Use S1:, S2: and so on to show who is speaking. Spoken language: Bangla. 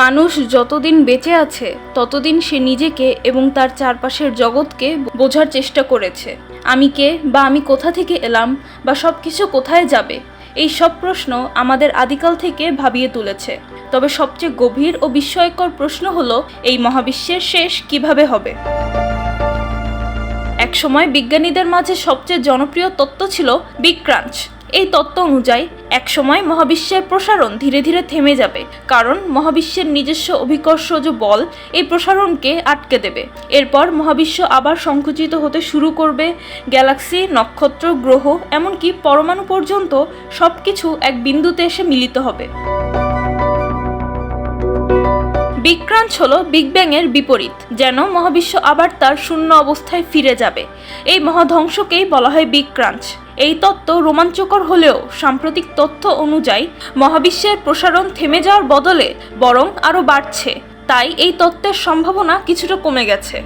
S1: মানুষ যতদিন বেঁচে আছে, ততদিন সে নিজেকে এবং তার চারপাশের জগৎকে বোঝার চেষ্টা করেছে। আমি কে বা আমি কোথা থেকে এলাম বা সব কিছু কোথায় যাবে, এই সব প্রশ্ন আমাদের আদিকাল থেকে ভাবিয়ে তুলেছে। তবে সবচেয়ে গভীর ও বিস্ময়কর প্রশ্ন হলো, এই মহাবিশ্বের শেষ কীভাবে হবে? একসময় বিজ্ঞানীদের মাঝে সবচেয়ে জনপ্রিয় তত্ত্ব ছিল বিগ ক্রাঞ্চ এই তত্ত্ব অনুযায়ী, একসময় মহাবিশ্বের প্রসারণ ধীরে ধীরে থেমে যাবে, কারণ মহাবিশ্বের নিজস্ব অভিকর্ষজ বল এই প্রসারণকে আটকে দেবে। এরপর মহাবিশ্ব আবার সংকুচিত হতে শুরু করবে, গ্যালাক্সি, নক্ষত্র, গ্রহ, এমনকি পরমাণু পর্যন্ত সব কিছু এক বিন্দুতে এসে মিলিত হবে। বিগ ক্রাঞ্চ হলো বিগ ব্যাং এর বিপরীত, যেন মহাবিশ্ব আবার তার শূন্য অবস্থায় ফিরে যাবে। এই মহাধ্বংসকেই বলা হয় বিগ ক্রাঞ্চ এই তত্ত্ব রোমাঞ্চকর হলেও সাম্প্রতিক তথ্য অনুযায়ী মহাবিশ্বের প্রসারণ থেমে যাওয়ার বদলে বরং আরও বাড়ছে। তাই এই তত্ত্বের সম্ভাবনা কিছুটা কমে গেছে।